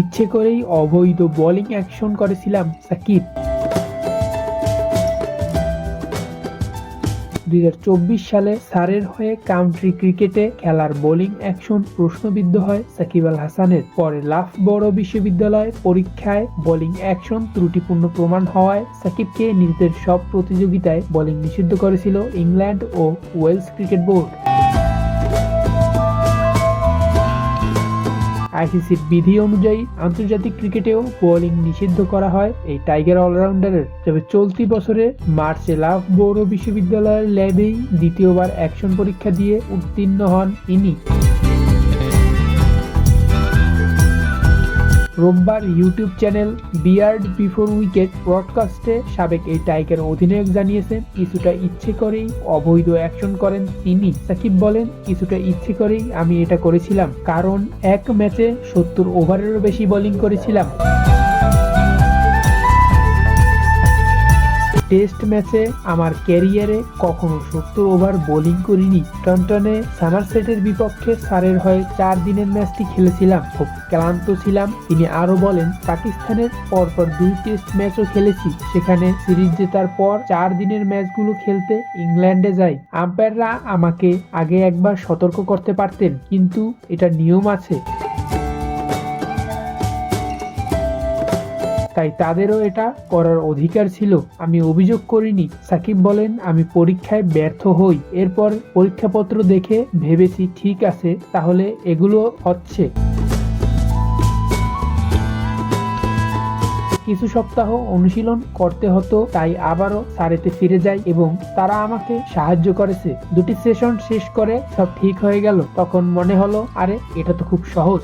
ইচ্ছে করেই অবৈধ বোলিং অ্যাকশন করেছিলাম সাকিব। দুই হাজার চব্বিশ সালে সারের হয়ে কাউন্ট্রি ক্রিকেটে খেলার বোলিং অ্যাকশন প্রশ্নবিদ্ধ হয় সাকিব আল হাসানের। পরে লাফ বড় বিশ্ববিদ্যালয় পরীক্ষায় বোলিং অ্যাকশন ত্রুটিপূর্ণ প্রমাণ হওয়ায় সাকিবকে নিজেদের সব প্রতিযোগিতায় বোলিং নিষিদ্ধ করেছিল ইংল্যান্ড ও ওয়েলস ক্রিকেট বোর্ড। আইসিসির বিধি অনুযায়ী আন্তর্জাতিক ক্রিকেটেও বোলিং নিষিদ্ধ করা হয় এই টাইগার অলরাউন্ডারের। তবে চলতি বছরে মার্চে লাভ বৌর বিশ্ববিদ্যালয়ের ল্যাবেই দ্বিতীয়বার অ্যাকশন পরীক্ষা দিয়ে উত্তীর্ণ হন ইনি। রোববার YouTube channel Beard Before Wicket ব্রডকাস্টে সাবেক এই টাইকের অধিনায়ক জানিয়েছেন, কিছুটা ইচ্ছে করেই অবৈধ অ্যাকশন করেন তিনি। সাকিব বলেন, কিছুটা ইচ্ছে করেই আমি এটা করেছিলাম, কারণ এক ম্যাচে সত্তর ওভারেরও বেশি বোলিং করেছিলাম। টেস্ট ম্যাচে আমার ক্যারিয়ারে কখনো সত্তর ওভার বোলিং করিনি। টনটনে সামারসেটের বিপক্ষে সারের হয়ে চার দিনের ম্যাচটি খেলেছিলাম। খুব ক্লান্ত ছিলাম। তিনি আরও বলেন, পাকিস্তানের পরপর দুই টেস্ট ম্যাচও খেলেছি। সেখানে সিরিজ জেতার পর চার দিনের ম্যাচগুলো খেলতে ইংল্যান্ডে যাই। আম্পায়াররা আমাকে আগে একবার সতর্ক করতে পারতেন, কিন্তু এটা নিয়ম আছে। তাই তাদেরও এটা করার অধিকার ছিল। আমি অভিযোগ করিনি। সাকিব বলেন, আমি পরীক্ষায় ব্যর্থ হই। এরপর পরীক্ষাপত্র দেখে ভেবেছি ঠিক আছে, তাহলে এগুলো হচ্ছে। কিছু সপ্তাহ অনুশীলন করতে হতো, তাই আবারও সারেতে ফিরে যাই এবং তারা আমাকে সাহায্য করেছে। দুটি সেশন শেষ করে সব ঠিক হয়ে গেল। তখন মনে হলো, আরে, এটা তো খুব সহজ।